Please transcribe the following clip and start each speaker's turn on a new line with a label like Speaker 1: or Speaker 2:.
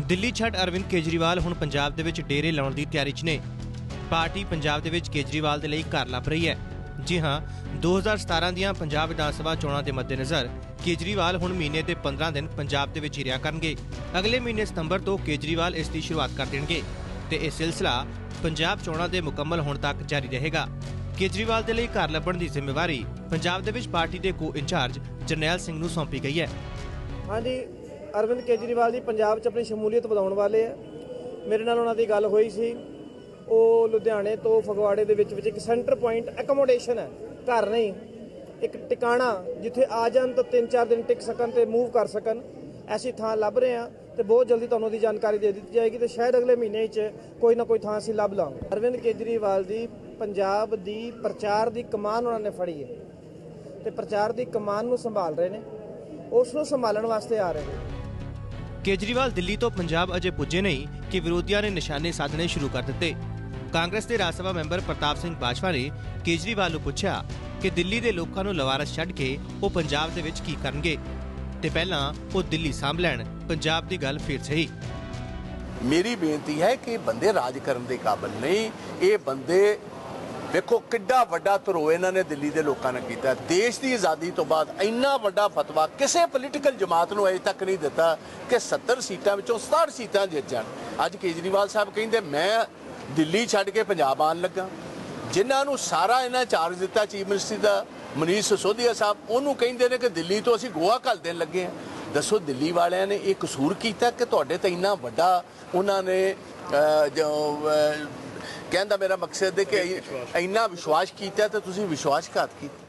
Speaker 1: ਦਿੱਲੀ ਛੱਡ ਅਰਵਿੰਦ ਕੇਜਰੀਵਾਲ ਹੁਣ ਪੰਜਾਬ ਦੇ ਵਿੱਚ ਡੇਰੇ ਲਾਉਣ ਦੀ ਤਿਆਰੀ 'ਚ ਨੇ। ਪਾਰਟੀ ਪੰਜਾਬ ਦੇ ਵਿੱਚ ਕੇਜਰੀਵਾਲ ਦੇ ਲਈ ਘਰ ਲੱਭ ਰਹੀ ਹੈ। ਜੀ ਹਾਂ 2017 ਦੀਆਂ ਪੰਜਾਬ ਵਿਧਾਨ ਸਭਾ ਚੋਣਾਂ ਦੇ ਮੱਦੇਨਜ਼ਰ ਕੇਜਰੀਵਾਲ ਹੁਣ ਮਹੀਨੇ ਦੇ 15 ਦਿਨ ਪੰਜਾਬ ਦੇ ਵਿੱਚ ਹੀ ਰਿਹਾ ਕਰਨਗੇ। ਅਗਲੇ ਮਹੀਨੇ ਸਤੰਬਰ ਤੋਂ ਕੇਜਰੀਵਾਲ ਇਸ ਦੀ ਸ਼ੁਰੂਆਤ ਕਰ ਦੇਣਗੇ ਤੇ ਇਹ ਸਿਲਸਿਲਾ ਪੰਜਾਬ ਚੋਣਾਂ ਦੇ ਮੁਕੰਮਲ ਹੋਣ ਤੱਕ ਜਾਰੀ ਰਹੇਗਾ। ਕੇਜਰੀਵਾਲ ਦੇ ਲਈ ਘਰ ਲੱਭਣ ਦੀ ਜ਼ਿੰਮੇਵਾਰੀ ਪੰਜਾਬ ਦੇ ਵਿੱਚ ਪਾਰਟੀ ਦੇ ਕੋ ਇੰਚਾਰਜ ਜਰਨੈਲ ਸਿੰਘ ਨੂੰ ਸੌਂਪੀ ਗਈ ਹੈ।
Speaker 2: ਹਾਂਜੀ ਅਰਵਿੰਦ ਕੇਜਰੀਵਾਲ ਜੀ ਪੰਜਾਬ 'ਚ ਆਪਣੀ ਸ਼ਮੂਲੀਅਤ ਵਧਾਉਣ ਵਾਲੇ ਆ। ਮੇਰੇ ਨਾਲ ਉਹਨਾਂ ਦੀ ਗੱਲ ਹੋਈ ਸੀ। ਉਹ ਲੁਧਿਆਣੇ ਤੋਂ ਫਗਵਾੜੇ ਦੇ ਵਿੱਚ ਵਿੱਚ ਇੱਕ ਸੈਂਟਰ ਪੁਆਇੰਟ ਐਕੋਮੋਡੇਸ਼ਨ ਹੈ। ਘਰ ਨਹੀਂ, ਇੱਕ ਟਿਕਾਣਾ ਜਿੱਥੇ ਆ ਜਾਣ ਤਾਂ 3-4 ਦਿਨ ਟਿਕ ਸਕਣ ਤੇ ਮੂਵ ਕਰ ਸਕਣ। ਐਸੀ ਥਾਂ ਲੱਭ ਰਹੇ ਆ ਤੇ ਬਹੁਤ ਜਲਦੀ ਤੁਹਾਨੂੰ ਉਹਦੀ ਜਾਣਕਾਰੀ ਦੇ ਦਿੱਤੀ ਜਾਏਗੀ ਤੇ ਸ਼ਾਇਦ ਅਗਲੇ ਮਹੀਨੇ ਵਿੱਚ ਕੋਈ ਨਾ ਕੋਈ ਥਾਂ ਅਸੀਂ ਲੱਭ ਲਾਂਗੇ। ਅਰਵਿੰਦ ਕੇਜਰੀਵਾਲ ਦੀ ਪੰਜਾਬ ਦੀ ਪ੍ਰਚਾਰ ਦੀ ਕਮਾਨ ਉਹਨਾਂ ਨੇ ਫੜੀ ਹੈ। ਤੇ ਪ੍ਰਚਾਰ ਦੀ ਕਮਾਨ ਨੂੰ ਸੰਭਾਲ ਰਹੇ ਨੇ। ਉਸ ਨੂੰ ਸੰਭਾਲਣ ਵਾਸਤੇ ਆ ਰਹੇ ਨੇ।
Speaker 1: ਕੇਜਰੀਵਾਲ ਦਿੱਲੀ ਤੋਂ ਪੰਜਾਬ ਅਜੇ ਪੁੱਜੇ ਨਹੀਂ ਕਿ ਵਿਰੋਧੀਆਂ ਨੇ ਨਿਸ਼ਾਨੇ ਸਾਧਣੇ ਸ਼ੁਰੂ ਕਰ ਦਿੱਤੇ। ਕਾਂਗਰਸ ਦੇ ਰਾਜ ਸਭਾ ਮੈਂਬਰ ਪ੍ਰਤਾਪ ਸਿੰਘ ਬਾਜਵਾ ਨੇ ਕੇਜਰੀਵਾਲ ਨੂੰ ਪੁੱਛਿਆ ਕਿ ਦਿੱਲੀ ਦੇ ਲੋਕਾਂ ਨੂੰ ਲਵਾਰਸ ਛੱਡ ਕੇ ਉਹ ਪੰਜਾਬ ਦੇ ਵਿੱਚ ਕੀ ਕਰਨਗੇ ਤੇ ਪਹਿਲਾਂ ਉਹ ਦਿੱਲੀ ਸਾਂਭ ਲੈਣ, ਪੰਜਾਬ ਦੀ ਗੱਲ ਫਿਰ ਸਹੀ।
Speaker 3: ਮੇਰੀ ਬੇਨਤੀ ਹੈ ਕਿ ਬੰਦੇ ਰਾਜ ਕਰਨ ਦੇ ਕਾਬਿਲ ਨਹੀਂ, ਇਹ ਬੰਦੇ ਵੇਖੋ ਕਿੱਡਾ ਵੱਡਾ ਧਰੋ ਇਹਨਾਂ ਨੇ ਦਿੱਲੀ ਦੇ ਲੋਕਾਂ ਨੇ ਕੀਤਾ। ਦੇਸ਼ ਦੀ ਆਜ਼ਾਦੀ ਤੋਂ ਬਾਅਦ ਇੰਨਾ ਵੱਡਾ ਫਤਵਾ ਕਿਸੇ ਪੋਲੀਟੀਕਲ ਜਮਾਤ ਨੂੰ ਅਜੇ ਤੱਕ ਨਹੀਂ ਦਿੱਤਾ ਕਿ 70 ਸੀਟਾਂ ਵਿੱਚੋਂ 67 ਸੀਟਾਂ ਜਿੱਤ ਜਾਣ। ਅੱਜ ਕੇਜਰੀਵਾਲ ਸਾਹਿਬ ਕਹਿੰਦੇ, ਮੈਂ ਦਿੱਲੀ ਛੱਡ ਕੇ ਪੰਜਾਬ ਆਉਣ ਲੱਗਾ। ਜਿਨ੍ਹਾਂ ਨੂੰ ਸਾਰਾ ਇਹਨਾਂ ਚਾਰਜ ਦਿੱਤਾ ਚੀਫ ਮਿਨਿਸਟਰ ਦਾ, ਮਨੀਸ਼ ਸਿਸੋਦੀਆ ਸਾਹਿਬ, ਉਹਨੂੰ ਕਹਿੰਦੇ ਨੇ ਕਿ ਦਿੱਲੀ ਤੋਂ ਅਸੀਂ ਗੋਆ ਘੱਲ ਦੇਣ ਲੱਗੇ ਆ ਦੱਸੋ, ਦਿੱਲੀ ਵਾਲਿਆਂ ਨੇ ਇਹ ਕਸੂਰ ਕੀਤਾ ਕਿ ਤੁਹਾਡੇ ਤੇ ਇੰਨਾ ਵੱਡਾ ਉਹਨਾਂ ਨੇ ਜੋ ਕਹਿਣ ਦਾ ਮੇਰਾ ਮਕਸਦ ਹੈ ਕਿ ਇੰਨਾ ਵਿਸ਼ਵਾਸ ਕੀਤਾ ਤੇ ਤੁਸੀਂ ਵਿਸ਼ਵਾਸਘਾਤ ਕੀਤਾ।